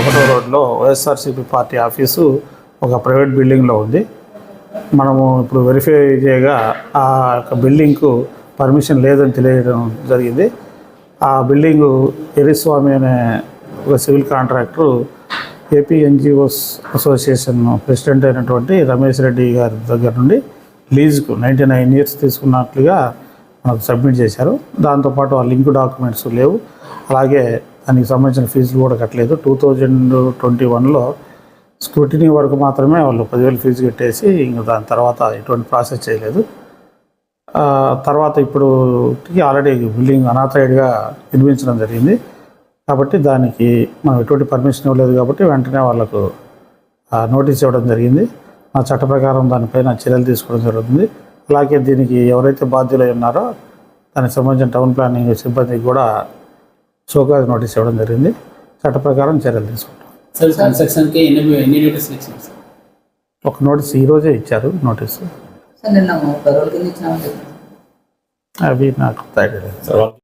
ఒకటో రోడ్లో YSRCP party office ఒక ప్రైవేట్ బిల్డింగ్లో ఉంది. మనము ఇప్పుడు వెరిఫై చేయగా ఆ యొక్క బిల్డింగ్కు పర్మిషన్ లేదని తెలియడం జరిగింది. ఆ బిల్డింగు ఎరిస్వామి అనే ఒక civil contractor AP NGOs association president అయినటువంటి రమేష్ రెడ్డి గారి దగ్గర నుండి లీజుకు నైంటీ నైన్ ఇయర్స్ తీసుకున్నట్లుగా మనకు సబ్మిట్ చేశారు. దాంతోపాటు ఆ లింక్ డాక్యుమెంట్స్ లేవు. అలాగే దానికి సంబంధించిన ఫీజులు కూడా కట్టలేదు. టూ థౌజండ్ ట్వంటీ వన్లో స్క్రూటినీ వరకు మాత్రమే వాళ్ళు పదివేలు ఫీజు కట్టేసి ఇంకా దాని తర్వాత ఎటువంటి ప్రాసెస్ చేయలేదు. తర్వాత ఇప్పుడు ఆల్రెడీ బిల్డింగ్ అనాథరైడ్గా నిర్మించడం జరిగింది. కాబట్టి దానికి మనం ఎటువంటి పర్మిషన్ ఇవ్వలేదు కాబట్టి వెంటనే వాళ్ళకు నోటీస్ ఇవ్వడం జరిగింది. మా చట్ట ప్రకారం దానిపైన చర్యలు తీసుకోవడం జరుగుతుంది. అలాగే దీనికి ఎవరైతే బాధ్యులై ఉన్నారో దానికి సంబంధించిన టౌన్ ప్లానింగ్ సిబ్బందికి కూడా షోకాజ్ నోటీస్ ఇవ్వడం జరిగింది. చట్ట ప్రకారం చర్యలు తీసుకుంటాం. ఒక నోటీస్ ఈరోజే ఇచ్చారు నోటీసు. అవి నాకు ఐడియా లేదు సార్